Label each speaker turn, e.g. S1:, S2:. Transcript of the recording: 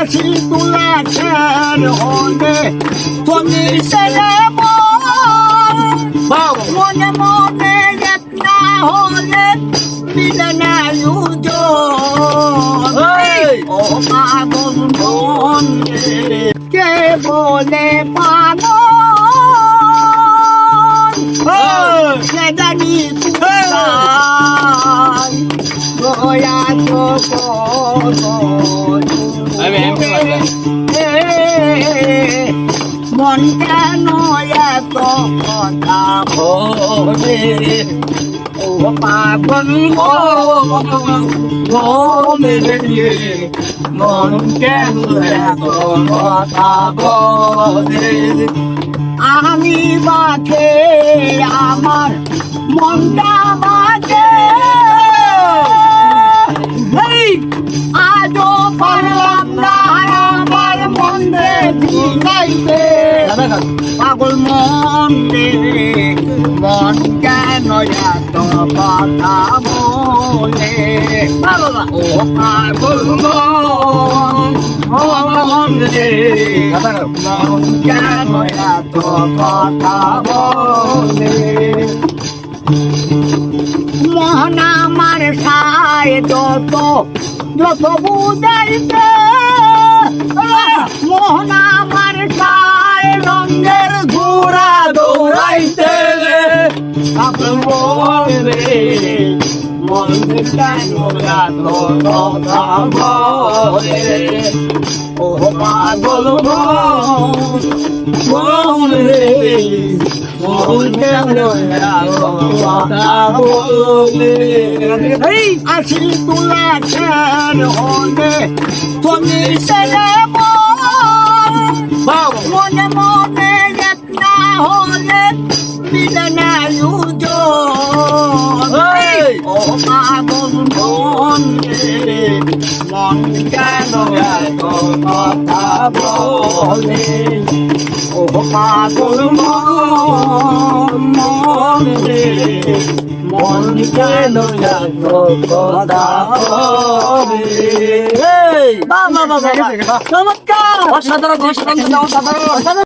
S1: আশি তুলাছের হলে তুমি ছেলে মনে মনে এক না হলে দিলে না ও পাগল মন কে বলে পাগল? সে জানি দয়া তো মন কেন এত কথা মন কেন এত কথা আমি বাকে আমার মনটা এই আজও পারলাম না আমার মন্দে ঠিকাইতে পাগল মন মন কেন এত কথা বলে? ও পাগল মন মন রে মন কেন এত কথা বলে? যত যত বুঝাইতে মোহন আমার সায় রঙের ঘোড়া দৌড়াইতে রে মন ও পাগল রে কেন এত কথা বলে আশি তুলাছের হলে তুমি মনে মনে এক না হলে দিলে মন কেন এত কথা বলে ও পাগল মন রে মন কেন এত কথা বলে চমৎকার
S2: অসাধারণ অসাধারণ।